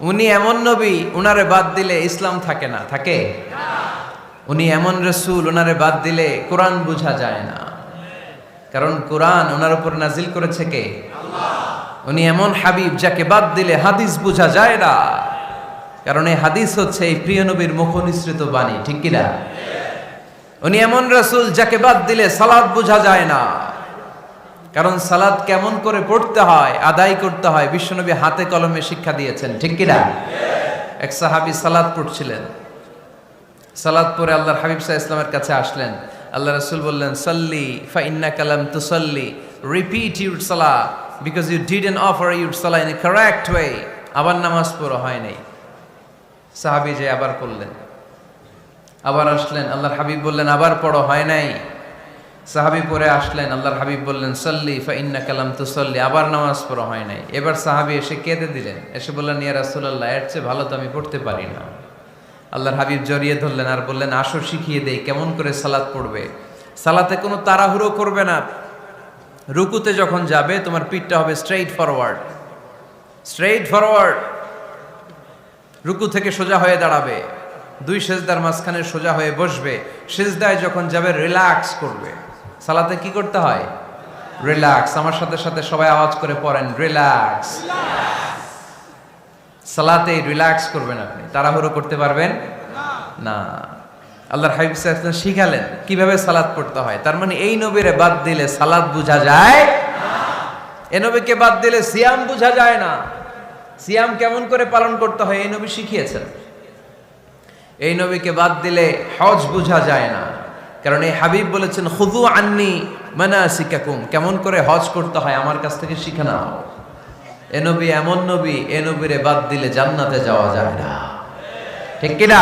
উনি এমন নবী, উনারে বাদ দিলে ইসলাম থাকে না, থাকে? উনি এমন রসুল, উনারে বাদ দিলে কোরআন বোঝা যায় না। কারণ কোরআন ওনার উপর নাজিল করেছে কে? উনি এমন হাবিব যাকে বাদ দিলে হাদিস বোঝা যায় না। কারণ এই হাদিস হচ্ছে এই প্রিয় নবীর মুখ নিঃসৃত বাণী, ঠিক কিনা? উনি এমন রসুল যাকে বাদ দিলে সালাদ বোঝা যায় না। কারণ সালাদ কেমন করে পড়তে হয়, আদায় করতে হয়, বিশ্বনবী হাতে কলমে শিক্ষা দিয়েছেন, ঠিক কিনা এক সাহাবি সালাদ পড়ছিলেন। সালাদ পরে আল্লাহর হাবিব সাহা ইসলামের কাছে আসলেন। আল্লাহ রসুল বললেন, সাল্লি ফা ইন্না কালাম তু সাল্লি রিপিট ইউর সালা because you did an offer your সালা ইন কারেক্ট ওয়ে আবার নামাজ পড়ো হয় নাই। সাহাবি যে আবার পড়লেন। আবার আসলেন, আল্লাহর হাবিব বললেন, আবার পড়ো হয় নাই। সাহাবি পরে আসলেন, আল্লাহর হাবিব বললেন, সল্লি ফা ইন্না কালাম তু সল্লি আবার নামাজ পড়া হয় নাই। এবার সাহাবি এসে কেঁদে দিলেন। এসে বললেন, ইয়া রাসূলুল্লাহ, এর চেয়ে ভালো তো আমি পড়তে পারি না। আল্লাহর হাবিব জড়িয়ে ধরলেন আর বললেন, আসো, শিখিয়ে দেই, কেমন করে সালাত পড়বে? সালাতে কোনো তাড়াহুড়ো করবে না। রুকুতে যখন যাবে, তোমার পিঠটা হবে স্ট্রেইট ফরওয়ার্ড স্ট্রেইট ফরওয়ার্ড রুকু থেকে সোজা হয়ে দাঁড়াবে। দুই সেজদার মাঝখানে সোজা হয়ে বসবে। সেজদায় যখন যাবে রিল্যাক্স করবে। সালাতে কি করতে হয়? রিল্যাক্স আমার সাথে সাথে সবাই আওয়াজ করে পড়েন রিল্যাক্স সালাতে রিল্যাক্স করবেন আপনি। তাড়াহুড়ো করতে পারবেন? না। আল্লাহর হাবিব সাহেব শিখালেন কীভাবে সালাদ পড়তে হয়। তার মানে এই নবীরে বাদ দিলে সালাদ বোঝা যায়? এ নবীকে বাদ দিলে সিয়াম বোঝা যায় না। সিয়াম কেমন করে পালন করতে হয় এই নবী শিখিয়েছেন। এই নবীকে বাদ দিলে হজ বোঝা যায় না। কারণ এই হাবিব বলেছেন খুদু আন্নি মানা শিকাকুম কেমন করে হজ করতে হয়, আমার কাছ থেকে শিখে নাও। এ নবী এমন নবী, এ নবীরে বাদ দিলে জান্নাতে যাওয়া যায় না। ঠিক কিনা?